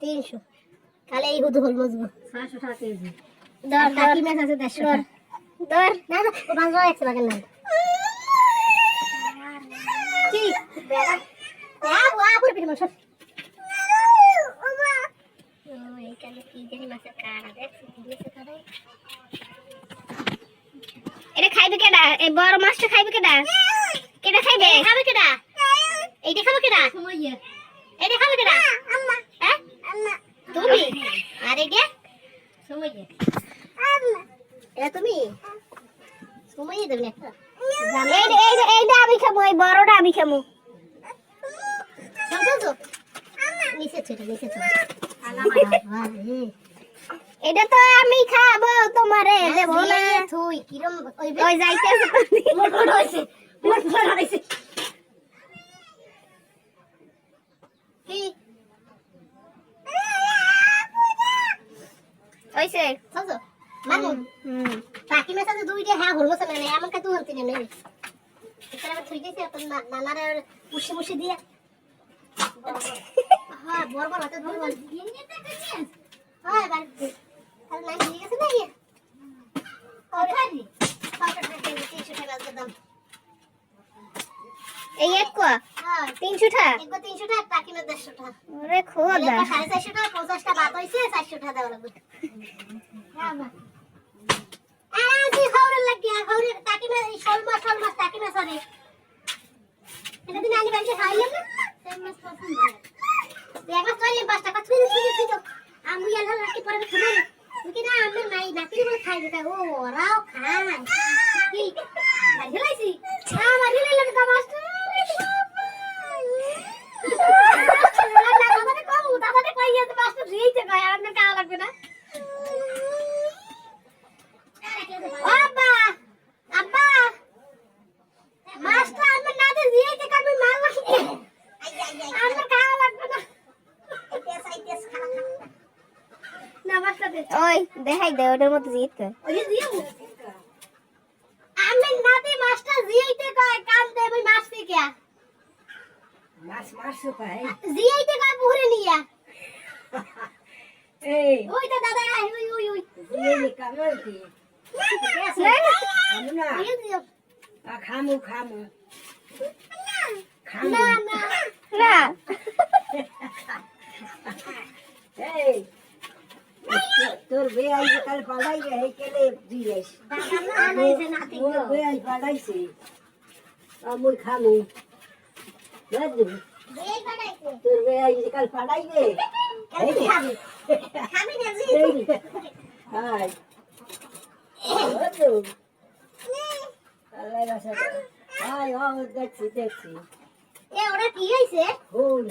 তিনশো। তাহলে এই হুদু হল মজবু ছয়শো টাকা কেজি। ধর কাকি মাছ আছে দেড়শো টাকা ধর না না ও ভালো একশো লাগে না কি? বেড়া ওয়া পুরো পিঠে মাছ এইখানে কি জানি মাছের কাড়া দেখছি দিয়েছে কাড়া এটা খাইবে কেডা? এই বড় মাছটা খাইবে কেডা? কেডা খাইবে? খাবে কেডা? এইটা খাবে কেডা? সময় ইয়ে। এটা খাবে কেডা আম্মা হ্যাঁ আম্মা তুমি আরে কে সময়। এটা তুমি? সময় দেবেন একটা এইটা এইটা এইটা আমি খাব এই বড়টা আমি খাব। এটা তো আমি খাব তোমারে দেবো না। তুই কিরম ওই যাইতেছে হয়েছে মোর ফোন হয়েছে কি চল চল মামু হুম মেসাজে দুইটা হ্যাঁ হলো এমন কাতু হন্তি না নেই আমি থুই গেছি আপনার নানারে মুশি মুশি দিয়ে। হ্যাঁ বড় হাতে ধরে বল হ্যাঁ বাড়ি 300 টাকা একবার 300 টাকা বাকি 150 টাকা আরে খোদা 450 টাকা 50 টাকা বাদ হইছে 400 টাকা দেওয়া লাগবে। আরে আমি হাওরে লাগিয়া হাওরে তাকি না? শোল মাছ শোল মাছ তাকি না সরি এটা দিন আনি বাড়িতে খাইলাম ওরাও খায়। মাছটা দে। ওই দেখাই দে ওটার মতো জিত দিও আমি নাতে মাছটা দিয়েইতে কয় কাম দে ওই মাছ থেকে মাছ মারছো পাই দিয়েইতে কয় পুকুরে নিয়া এই। ওই তো দাদা আয় ওই ওই ওই। নি কামড় দি খামু না খামু। খামু। না না। না। এই। তোর বেয়ে আইছে কাল পালাই রে হে কেলে দিয়েস দাদা না নাইছে নাতি মোর গো বেয়ে আই পালাইছে। আমুই খামু। বুঝলি? এই বানাইছে তোর বেয়ে আইছে কাল পালাইবে। কেন খাবি? খাবি না জি হাই আল্লাহ রাসা হাই ও দেখছি দেখছি এ ওরা কি হইছে হুল